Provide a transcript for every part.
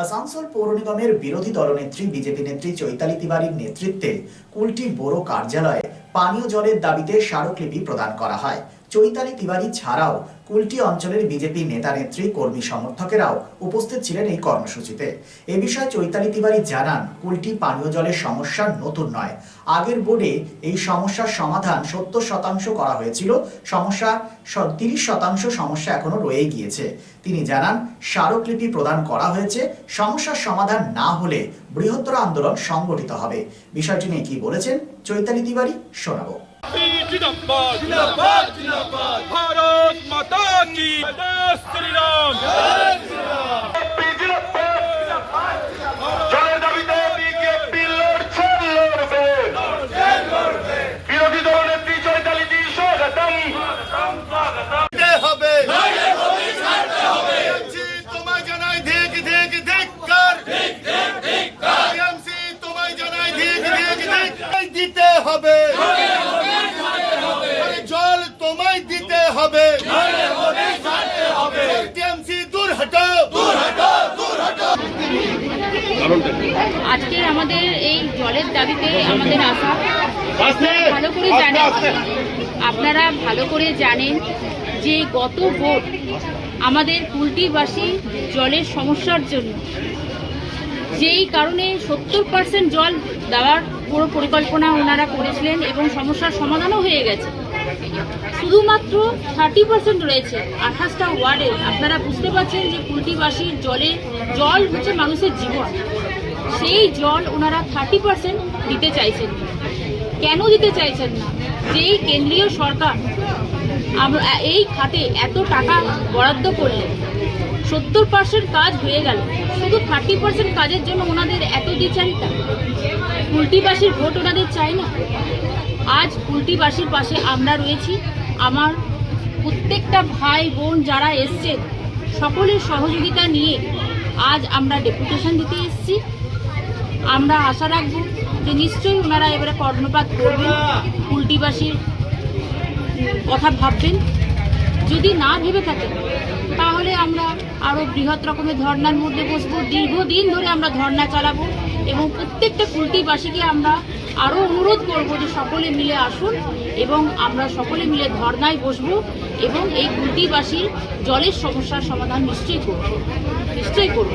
আসানসোল পৌর নিগমের বিরোধী দলনেত্রী বিজেপি নেত্রী চৈতালি তিওয়ারির নেতৃত্বে কুলটি বড় কার্যালয়ে পানীয় জলের দাবিতে স্মারকলিপি প্রদান করা হয়। চৈতালি তিওয়ারি ছাড়াও কুলটি অঞ্চলের বিজেপি নেতা নেত্রী, কর্মী সমর্থকেরাও উপস্থিত ছিলেন এই কর্মসূচিতে। এ বিষয়ে চৈতালি তিওয়ারি জানান, কুলটি পানীয় জলের সমস্যা নতুন নয়। আগের বোর্ডে এই সমস্যার সমাধান সত্তর শতাংশ করা হয়েছিল। সমস্যা তিরিশ শতাংশ সমস্যা এখনও রয়ে গিয়েছে। তিনি জানান, স্মারকলিপি প্রদান করা হয়েছে। সমস্যার সমাধান না হলে বৃহত্তর আন্দোলন সংগঠিত হবে। বিষয়টি নিয়ে কি বলেছেন চৈতালি তিওয়ারি শোনাবো। ভারত মাতা কি? শ্রীরাম। তোমায় দিতে হবে। টিএমসি দূর হটাও দূর হটাও দূর হটাও আজকে আমাদের এই জলের দাবিতে আমাদের আসা ভালো করে জানেন আপনারা ভালো করে জানেন যে গত ভোট আমাদের কুলটিবাসী জলের সমস্যার জন্য। যেই কারণে সত্তর পার্সেন্ট জল দেওয়ার পুরো পরিকল্পনা ওনারা করেছিলেন এবং সমস্যার সমাধানও হয়ে গেছে। শুধুমাত্র থার্টি পার্সেন্ট রয়েছে। আঠাশটা ওয়ার্ডে। আপনারা বুঝতে পারছেন যে কুলটিবাসীর জলে জল হচ্ছে মানুষের জীবন। সেই জল ওনারা থার্টি পার্সেন্ট দিতে চাইছেন। কেন দিতে চাইছেন না? যেই কেন্দ্রীয় সরকার আমরা এই খাতে এত টাকা বরাদ্দ করলে সত্তর পার্সেন্ট কাজ হয়ে গেল। শুধু থার্টি পার্সেন্ট কাজের জন্য ওনাদের এত দ্বিচারিতা কুলটিবাসীর ভোট ওনাদের চাই না। আজ কুলটিবাসীর পাশে আমরা রয়েছি। আমার প্রত্যেকটা ভাই বোন যারা এসছেন, সকলের সহযোগিতা নিয়ে আজ আমরা ডেপুটেশন দিতে এসেছি। আমরা আশা রাখব যে নিশ্চয়ই ওনারা এবারে কর্ণপাত করবেন কুলটিবাসীর কথা ভাববেন। যদি না ভেবে থাকেন, তাহলে আমরা আরও বৃহৎ রকমের ধর্নার মধ্যে বসবো। দীর্ঘদিন ধরে আমরা ধর্না চালাবো। এবং প্রত্যেকটা কুলটিবাসীকে আমরা আরও অনুরোধ করব যে সকলে মিলে আসুন এবং আমরা সকলে মিলে ধর্নায় বসব এবং এই কুলটিবাসীর জলের সমস্যার সমাধান নিশ্চয়ই করব। নিশ্চয়ই করব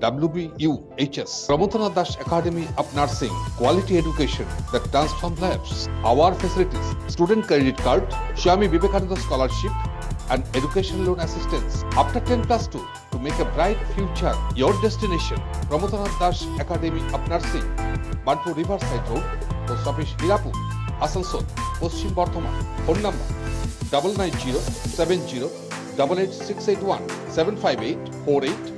WBUHS. Pramotana Dash Academy of Nursing, quality education that transforms lives. Our facilities, student credit card, Swami Vivekananda scholarship, and education loan assistance. After 10 plus 2, to make a bright future, your destination, Pramotana Dash Academy of Nursing, Bantu Riverside Road, Post Office Hirapur. Phone number double nine zero seven zero double eight six eight one seven five eight four eight